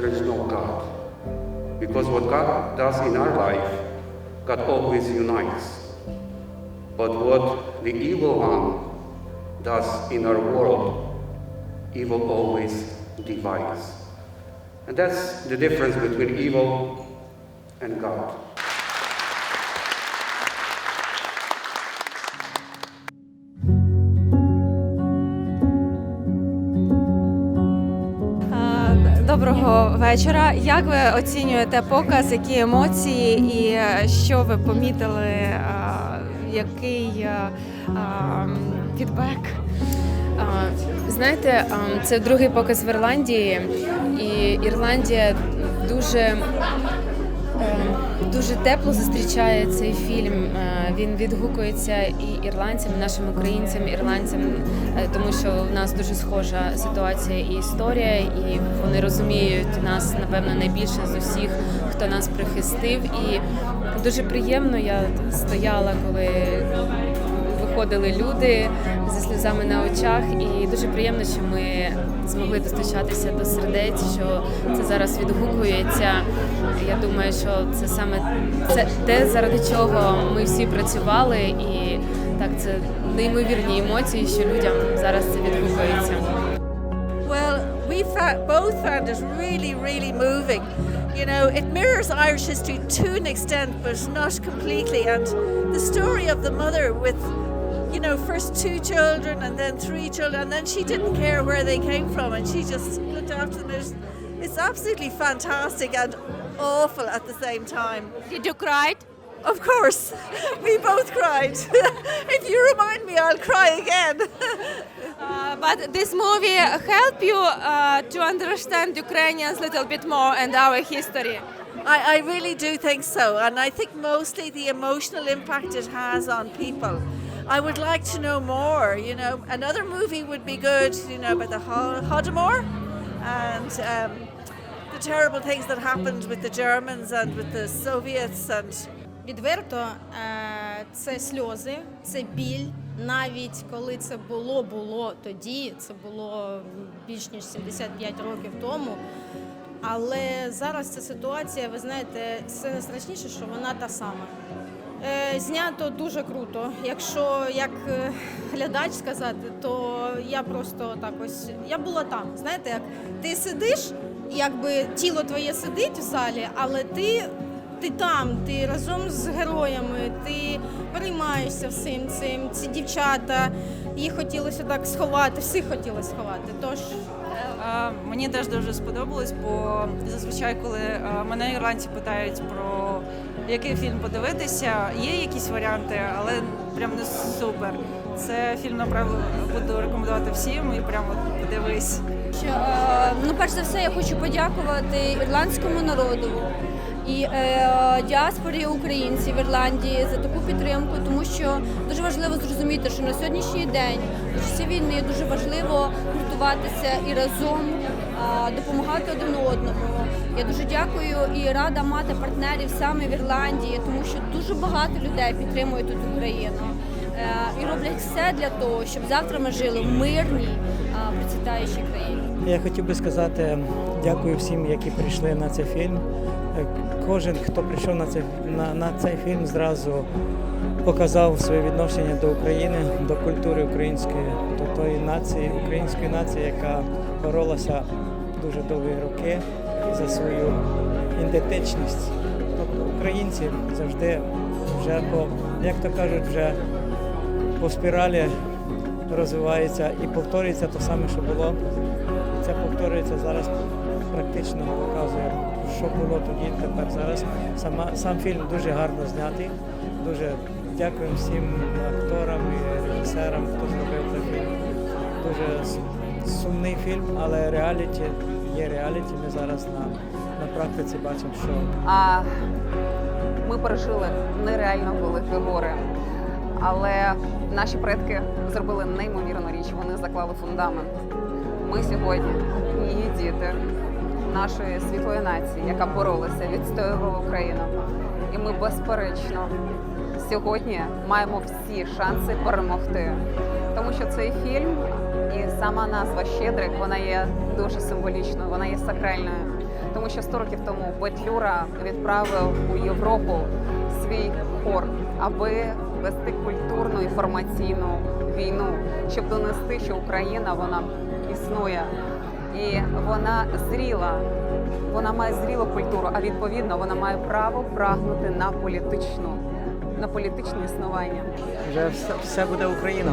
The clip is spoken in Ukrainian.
there is no God. Because what God does in our life, God always unites. But what the evil one does in our world, evil always divides. And that's the difference between evil and God. Доброго вечора. Як ви оцінюєте показ, які емоції і е, що ви помітили, е, який е, фідбек? Знаєте, це другий показ в Ірландії, і Ірландія дуже, дуже тепло зустрічає цей фільм. Е, Він відгукується і ірландцям, і нашим українцям, ірландцям, е, тому що в нас дуже схожа ситуація і історія, і вони розуміють нас напевно найбільше з усіх, хто нас прихистив. І дуже приємно я стояла, коли виходили люди зі сльозами на очах, і дуже приємно, що ми змогли достучатися до сердець, що це зараз відгукується. Я думаю, що це саме це те, заради чого ми всі працювали, і так це неймовірні емоції, що людям зараз це відгукується. We fa- both found it really, really moving. You know, it mirrors Irish history to an extent, but not completely. And the story of the mother with, you know, first two children and then three children, and then she didn't care where they came from and she just looked after them. It's, it's absolutely fantastic and awful at the same time. Did you cry? Of course, we both cried. if you remind me, I'll cry again. Uh, but this movie helped you uh, to understand Ukrainians a little bit more and our history. I, I really do think so, and I think mostly the emotional impact it has on people. I would like to know more. You know, another movie would be good. You know, about the Hol- Holodomor and um, the terrible things that happened with the Germans and with the Soviets and Відверто, е, це сльози, це біль. Навіть коли це було, було тоді, це було більш ніж 75 років тому. Але зараз ця ситуація, ви знаєте, це найстрашніше, що вона та сама. Е, Знято дуже круто. Якщо як е, глядач сказати, то я просто так ось я була там. Знаєте, як ти сидиш, якби тіло твоє сидить в залі, але ти ти там, ти разом з героями, ти переймаєшся всім цим. Ці дівчата, їх хотілося так сховати, всіх хотілося сховати. Тож Е, Мені теж дуже сподобалось, бо зазвичай, коли мене ірландці питають про який фільм подивитися, є якісь варіанти, але прям не супер. Це фільм направду буду рекомендувати всім і прямо подивись. Що, е, ну, перш за все, я хочу подякувати ірландському народу і е, діаспорі українців в Ірландії за таку підтримку, тому що дуже важливо зрозуміти, що на сьогоднішній день в часі війни дуже важливо гуртуватися і разом е, допомагати один одному. Я дуже дякую і рада мати партнерів саме в Ірландії, тому що дуже багато людей підтримують тут Україну. Е, і роблять все для того, щоб завтра ми жили в мирній, е, процвітаючій країні. Я хотів би сказати дякую всім, які прийшли на цей фільм. Е, Кожен, хто прийшов на цей, на, на цей фільм, зразу показав своє відношення до України, до культури української, до тої нації, української нації, яка боролася дуже довгі роки за свою ідентичність. Тобто українці завжди вже по, як то кажуть, вже по спіралі розвивається і повторюється те саме, що було. Це повторюється зараз, практично показує, що було тоді, тепер зараз. Сама, сам фільм дуже гарно знятий. Дуже дякуємо всім акторам і режисерам, хто зробив цей фільм. Дуже сумний фільм, але реаліті є реаліті. Ми зараз на, на практиці бачимо, що А ми пережили нереально великі гори. Але наші предки зробили неймовірну річ. Вони заклали фундамент. Ми сьогодні, її діти, нашої світлої нації, яка боролася, відстоювала Україну. І ми безперечно сьогодні маємо всі шанси перемогти. Тому що цей фільм і сама назва Щедрик вона є дуже символічною, вона є сакральною. Тому що 100 років тому Петлюра відправив у Європу свій хор, аби вести культурну інформаційну війну, щоб донести, що Україна вона існує і вона зріла. Вона має зрілу культуру, а відповідно вона має право прагнути на політичну, на політичне існування. Вже все, все буде Україна.